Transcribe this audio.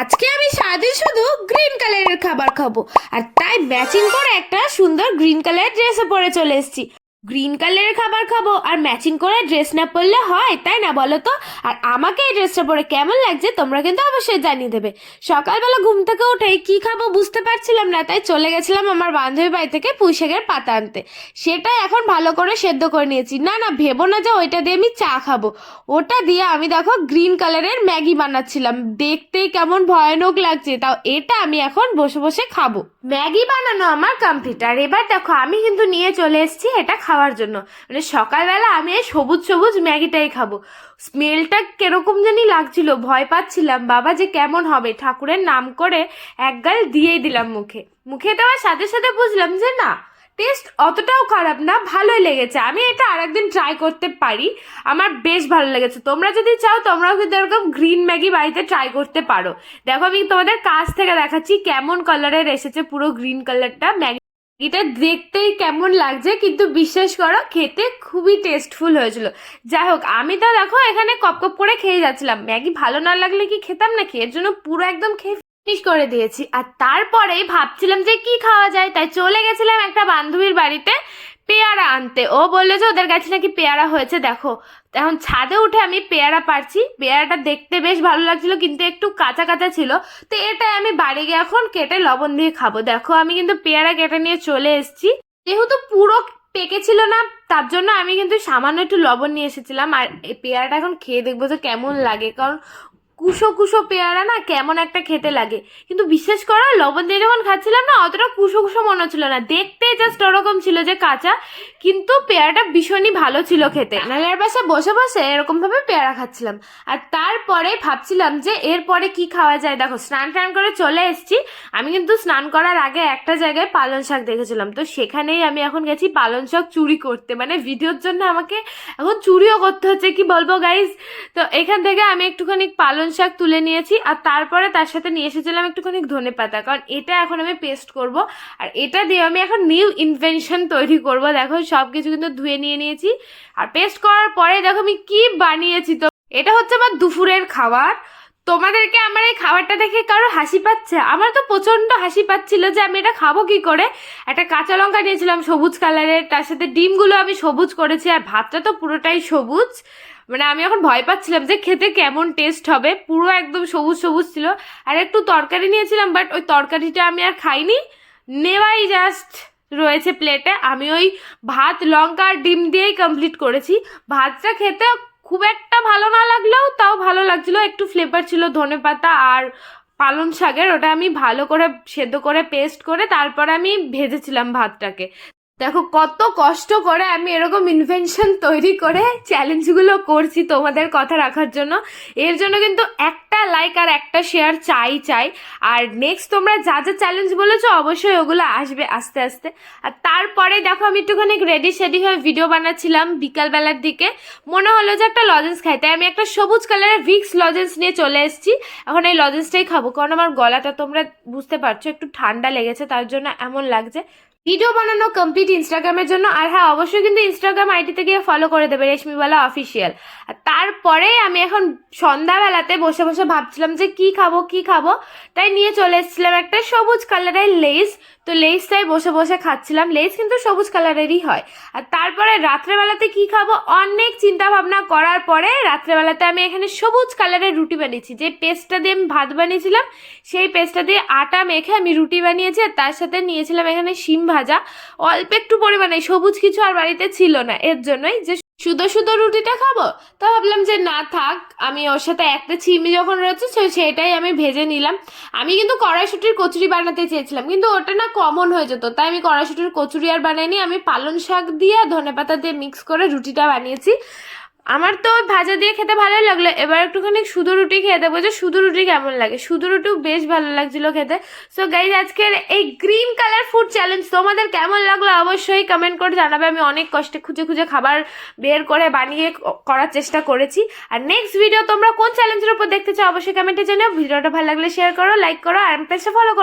আজকে আমি সারাদিন শুধু গ্রিন কালারের খাবার খাব। আর তাই ম্যাচিং করে একটা সুন্দর গ্রিন কালারের ড্রেসে পরে চলে এসেছি। গ্রিন কালারের খাবার খাব, আর ম্যাচিং করে ড্রেস না পরলে হয়, তাই না বলো তো? আর আমাকে এই ড্রেসটা পরে কেমন লাগছে তোমরা কিন্তু অবশ্যই জানিয়ে দেবে। সকালবেলা ঘুম থেকে উঠেই কি খাব বুঝতে পারছিলাম না, তাই চলে গেছিলাম আমার বান্ধবীর বাড়ি থেকে পুঁই শাকের পাতা আনতে। সেটাই এখন ভালো করে সেদ্ধ করে নিয়েছি। না না, ভেবো না যে ওইটা দিয়ে আমি চা খাব। ওটা দিয়ে আমি দেখো গ্রিন কালারের ম্যাগি বানাচ্ছিলাম। দেখতেই কেমন ভয়ানক লাগছে, তাও এটা আমি এখন বসে বসে খাব। ম্যাগি বানানো আমার কমপ্লিট আর এবার দেখো, আমি কিন্তু নিয়ে চলে এসেছি এটা খাওয়ার জন্য। মানে সকালবেলা আমি এই সবুজ সবুজ ম্যাগিটাই খাব। স্মেলটা কীরকম জানি লাগছিল, ভয় পাচ্ছিলাম। বাবা যে কেমন হবে, ঠাকুরের নাম করে এক গাল দিয়েই দিলাম মুখে। মুখে দেওয়ার সাথে সাথে বুঝলাম যে না টেস্ট অতটাও খারাপ না, ভালোই লেগেছে। আমি এটা আরেকদিন ট্রাই করতে পারি। আমার বেশ ভালো লেগেছে। তোমরা যদি চাও, তোমরাও কিন্তু এরকম গ্রিন ম্যাগি বাড়িতে ট্রাই করতে পারো। দেখো আমি তোমাদের কাছ থেকে দেখাচ্ছি কেমন কালারের এসেছে পুরো গ্রিন কালারটা ম্যাগি এটা দেখতেই কেমন লাগছে, কিন্তু বিশ্বাস করো খেতে খুবই টেস্টফুল হয়েছিল। যাই হোক, আমি তো দেখো এখানে কপ কপ করে খেয়ে যাচ্ছিলাম। ম্যাগি ভালো না লাগলে কি খেতাম নাকি? এর জন্য পুরো একদম খেয়ে ফিনিশ করে দিয়েছি। আর তারপরেই ভাবছিলাম যে কি খাওয়া যায়, তাই চলে গেছিলাম একটা বান্ধবীর বাড়িতে। পেয়ারা আনতে। ও বলল যে ওদের কাছে নাকি পেয়ারা হয়েছে, দেখো। এখন ছাদে উঠে আমি পেয়ারা পারছি পেয়ারাটা দেখতে বেশ ভালো লাগছিল, কিন্তু একটু কাঁচা কাঁচা ছিল। তো এটাই আমি বাড়ি গিয়ে এখন কেটে লবণ দিয়ে খাব। দেখো, আমি কিন্তু পেয়ারা কেটে নিয়ে চলে এসেছি। যেহেতু পুরো পেকেছিল না, তার জন্য আমি কিন্তু সামান্য একটু লবণ নিয়ে এসেছিলাম। আর এই পেয়ারাটা এখন খেয়ে দেখব যে কেমন লাগে। কারণ কুশো কুশো পেয়ারা না কেমন একটা খেতে লাগে। কিন্তু বিশ্বাস করা, লবণ দিয়ে যখন খাচ্ছিলাম না, অতটা কুশো কুশো মনে হচ্ছিল না। দেখতে জাস্ট ওরকম ছিল যে কাঁচা কিন্তু পেয়ারাটা ভীষণই ভালো ছিল খেতে। নালের পাশে বসে বসে এরকম ভাবে পেয়ারা খাচ্ছিলাম। আর তারপরে ভাবছিলাম যে এরপরে কি খাওয়া যায়? দেখো, স্নান টান করে চলে এসেছি। আমি কিন্তু স্নান করার আগে একটা জায়গায় পালং শাক দেখেছিলাম। তো সেখানেই আমি এখন গেছি পালং শাক চুরি করতে। মানে ভিডিওর জন্য আমাকে এখন চুরিও করতে হচ্ছে, কি বলব গাইজ তো এখান থেকে আমি একটুখানি পালং শাক তুলে নিয়েছি। আর তারপরে তার সাথে নিয়ে এসেছিলাম একটুখানি ধনে পাতা। কারণ এটা এখন আমি পেস্ট করব। আর এটা দিয়ে আমি এখন নিউ ইনভেনশন তৈরি করব। দেখো সব কিছু কিন্তু ধুয়ে নিয়ে নিয়েছি। আর পেস্ট করার পরে দেখো আমি কি বানিয়েছি তো। এটা হচ্ছে আমার দুপুরের খাবার। তোমাদেরকে আমার এই খাবারটা দেখে কারও হাসি পাচ্ছে? আমার তো প্রচণ্ড হাসি পাচ্ছিল যে আমি এটা খাব কি করে। একটা কাঁচা লঙ্কা নিয়েছিলাম সবুজ কালারের, তার সাথে ডিমগুলো আমি সবুজ করেছি আর ভাতটা তো পুরোটাই সবুজ। মানে আমি এখন ভয় পাচ্ছিলাম যে খেতে কেমন টেস্ট হবে। পুরো একদম সবুজ সবুজ ছিল। আর একটু তরকারি নিয়েছিলাম বাট ওই তরকারিটা আমি আর খাইনি। নেওয়াই জাস্ট রয়েছে প্লেটে। আমি ওই ভাত, লঙ্কা আর ডিম দিয়েই কমপ্লিট করেছি। ভাতটা খেতে খুব একটা ভালো না লাগলেও তাও ভালো লাগছিল। একটু ফ্লেভার ছিল ধনে পাতা আর পালং শাকের। ওটা আমি ভালো করে সেদ্ধ করে পেস্ট করে তারপর আমি ভেজেছিলাম ভাতটাকে। দেখো, কত কষ্ট করে আমি এরকম ইনভেনশন তৈরি করে চ্যালেঞ্জগুলো করছি তোমাদের কথা রাখার জন্য। এর জন্য কিন্তু একটা লাইক আর একটা শেয়ার চাই চাই। আর নেক্সট তোমরা যা যা চ্যালেঞ্জ বলেছ, অবশ্যই ওগুলো আসবে আস্তে আস্তে। আর তারপরে দেখো, আমি একটুখানি রেডি সেডি হয়ে ভিডিও বানাচ্ছিলাম বিকালবেলার দিকে। মনে হলো যে একটা লজেন্স খাই, তাই আমি একটা সবুজ কালারের ভিক্স লজেন্স নিয়ে চলে এসেছি। এখন এই লজেন্সটাই খাব, কারণ আমার গলাটা তোমরা বুঝতে পারছ, একটু ঠান্ডা লেগেছে, তার জন্য এমন লাগছে। ভিডিও বানানো কমপ্লিট ইনস্টাগ্রামের জন্য। আর হ্যাঁ অবশ্যই কিন্তু ইনস্টাগ্রাম আইডিতে গিয়ে ফলো করে দেবে রেশমিওয়ালা অফিসিয়াল আর তারপরে আমি এখন সন্ধ্যাবেলাতে বসে বসে ভাবছিলাম যে কি খাব কি খাব? তাই নিয়ে চলে এসেছিলাম একটা সবুজ কালারের লেস তো লেসটাই বসে বসে খাচ্ছিলাম। লেস কিন্তু সবুজ কালারেরই হয়। আর তারপরে রাত্রেবেলাতে কি খাব? অনেক চিন্তা ভাবনা করার পরে রাত্রেবেলাতে আমি এখানে সবুজ কালারের রুটি বানিয়েছি। যে পেস্টটা দিয়ে আমি ভাত বানিয়েছিলাম, সেই পেস্টটা দিয়ে আটা মেখে আমি রুটি বানিয়েছি। আর তার সাথে নিয়েছিলাম এখানে শিম ভাজা, অল্প একটু পরিমাণে, সবুজ কিছু আর বাড়িতে ছিল না। এর জন্যই যে শুধু শুধু রুটিটা খাব, তো ভাবলাম যে না থাক, আমি ওর সাথে একটা চিমি যখন রয়েছে সেটাই আমি ভেজে নিলাম। আমি কিন্তু কড়াইশুটির কচুরি বানাতে চেয়েছিলাম, কিন্তু ওটা না কমন হয়ে যেত, তাই আমি কড়াইশুটির কচুরি আর বানাইনি, আমি পালং শাক দিয়ে ধনে পাতা দিয়ে মিক্স করে রুটিটা বানিয়েছি। আমার তো ভাজা দিয়ে খেতে ভালোই লাগল। এবার একটুখানি শুধু রুটি খেয়ে দেবো যে শুধু রুটি কেমন লাগে? শুধু রুটিও বেশ ভালো লাগছিল খেতে। সো গাইজ আজকের এই গ্রিন কালার ফুড চ্যালেঞ্জ তোমাদের কেমন লাগল অবশ্যই কমেন্ট করে জানাবে। আমি অনেক কষ্টে খুঁজে খুঁজে খাবার বের করে বানিয়ে করার চেষ্টা করেছি। আর নেক্সট ভিডিও তোমরা কোন চ্যালেঞ্জের উপর দেখতে চাও অবশ্যই কমেন্টে জানাও। ভিডিওটা ভালো লাগলে শেয়ার করো লাইক করো, আর পেজটা ফলো করো।